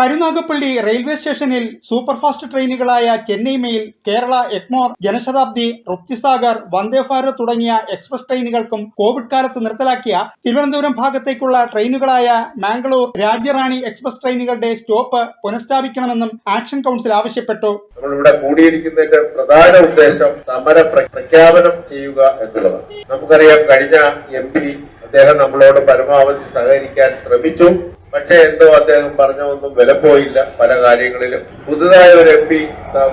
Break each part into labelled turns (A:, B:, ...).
A: Karunagappally railway സ്റ്റേഷനിൽ superfast ട്രെയിനുകളായ Chennai mail Kerala Egmore Janshatabdi റുപ്തിസാഗർ Vande Bharat തുടങ്ങിയ എക്സ്പ്രസ് ട്രെയിനുകൾക്കും കോവിഡ് കാലത്ത് നിർത്തലാക്കിയ തിരുവനന്തപുരം ഭാഗത്തേക്കുള്ള ട്രെയിനുകളായ മാംഗ്ലൂർ രാജ്യറാണി എക്സ്പ്രസ് ട്രെയിനുകളുടെ സ്റ്റോപ്പ് പുനഃസ്ഥാപിക്കണമെന്നും ആക്ഷൻ കൗൺസിൽ ആവശ്യപ്പെട്ടു.
B: നമ്മളിവിടെ കൂടിയിരിക്കുന്നതിന്റെ പ്രധാന ഉദ്ദേശം സമര പ്രഖ്യാപനം ചെയ്യുക എന്നുള്ളതാണ്. നമുക്കറിയാം കഴിഞ്ഞ എം പി അദ്ദേഹം നമ്മളോട് പരമാവധി സഹകരിക്കാൻ ശ്രമിച്ചു. പക്ഷേ എന്തോ അദ്ദേഹം പറഞ്ഞതൊന്നും വില പോയില്ല. പല കാര്യങ്ങളിലും പുതുതായ ഒരു എം പി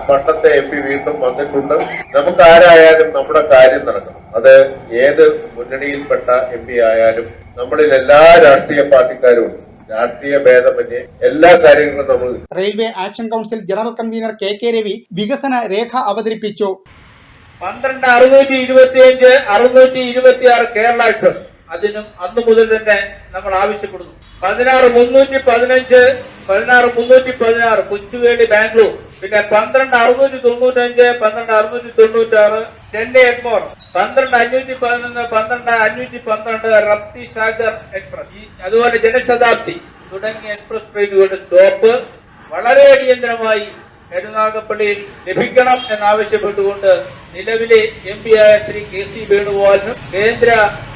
B: പണ്ടത്തെ എം പി വീണ്ടും വന്നിട്ടുണ്ട്. നമുക്ക് ആരായാലും നമ്മുടെ കാര്യം നടക്കണം. അത് ഏത് മുന്നണിയിൽപ്പെട്ട എം പി ആയാലും നമ്മളിൽ എല്ലാ രാഷ്ട്രീയ പാർട്ടിക്കാരും ഉണ്ട്. രാഷ്ട്രീയ ഭേദമന്യേ എല്ലാ കാര്യങ്ങളും നമ്മൾ
A: railway action council general convener K K Ravi വികസന രേഖ അവതരിപ്പിച്ചു.
C: പന്ത്രണ്ട് അറുന്നൂറ്റി ഇരുപത്തിയഞ്ച് അറുന്നൂറ്റി ഇരുപത്തി ആറ് കേരള എക്സ്പ്രസ് അതിനും അന്നു മുതൽ തന്നെ നമ്മൾ ആവശ്യപ്പെടുന്നു. പതിനാറ് മുന്നൂറ്റി പതിനഞ്ച് പതിനാറ് മുന്നൂറ്റി പതിനാറ് കൊച്ചുവേളി ബാംഗ്ലൂർ. പിന്നെ പന്ത്രണ്ട് അറുന്നൂറ്റി തൊണ്ണൂറ്റഞ്ച് പന്ത്രണ്ട് അറുന്നൂറ്റി തൊണ്ണൂറ്റി ആറ് ചെന്നൈ എഗ്മോർ പന്ത്രണ്ട് അഞ്ഞൂറ്റി പതിനൊന്ന് പന്ത്രണ്ട് അഞ്ഞൂറ്റി പന്ത്രണ്ട് റപ്തി സാഗർ എക്സ്പ്രസ്. അതുപോലെ ജനശതാബ്ദി തുടങ്ങിയ എക്സ്പ്രസ് ട്രെയിനുകളുടെ സ്റ്റോപ്പ് വളരെ അടിയന്തരമായി കരുനാഗപ്പള്ളിയിൽ ലഭിക്കണം എന്നാവശ്യപ്പെട്ടുകൊണ്ട് നിലവിലെ എം പി ആയ ശ്രീ കെ സി വേണുഗോപാലിനും കേന്ദ്ര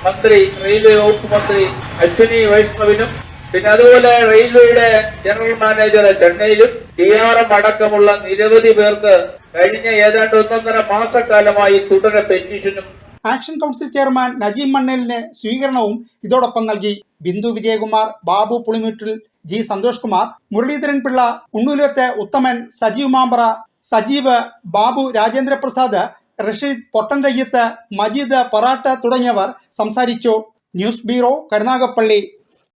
C: മന്ത്രി റെയിൽവേ വകുപ്പ് മന്ത്രി അശ്വിനി വൈഷ്ണവിനും പിന്നെ അതുപോലെ റെയിൽവേയുടെ ജനറൽ മാനേജർ ചെന്നൈയിലും ഡി ആർ എം അടക്കമുള്ള നിരവധി പേർക്ക് കഴിഞ്ഞ ഏതാണ്ട് ഒന്നൊന്നര മാസക്കാലമായി തുടരെ പെറ്റീഷനും
A: ആക്ഷൻ കൗൺസിൽ ചെയർമാൻ നജീം മണ്ണേലിന് സ്വീകരണവും ഇതോടൊപ്പം നൽകി. ബിന്ദു വിജയകുമാർ ബാബു പുളിമീട്ടിൽ ജി സന്തോഷ് കുമാർ മുരളീധരൻ പിള്ള ഉണ്ണൂലത്തെ ഉത്തമൻ സജീവ് മാമ്പറ സജീവ് ബാബു രാജേന്ദ്രപ്രസാദ് റഷീദ് പൊട്ടൻതയ്യത്ത് മജീദ് പൊറാട്ട് തുടങ്ങിയവർ സംസാരിച്ചു. News bureau Karunagappally.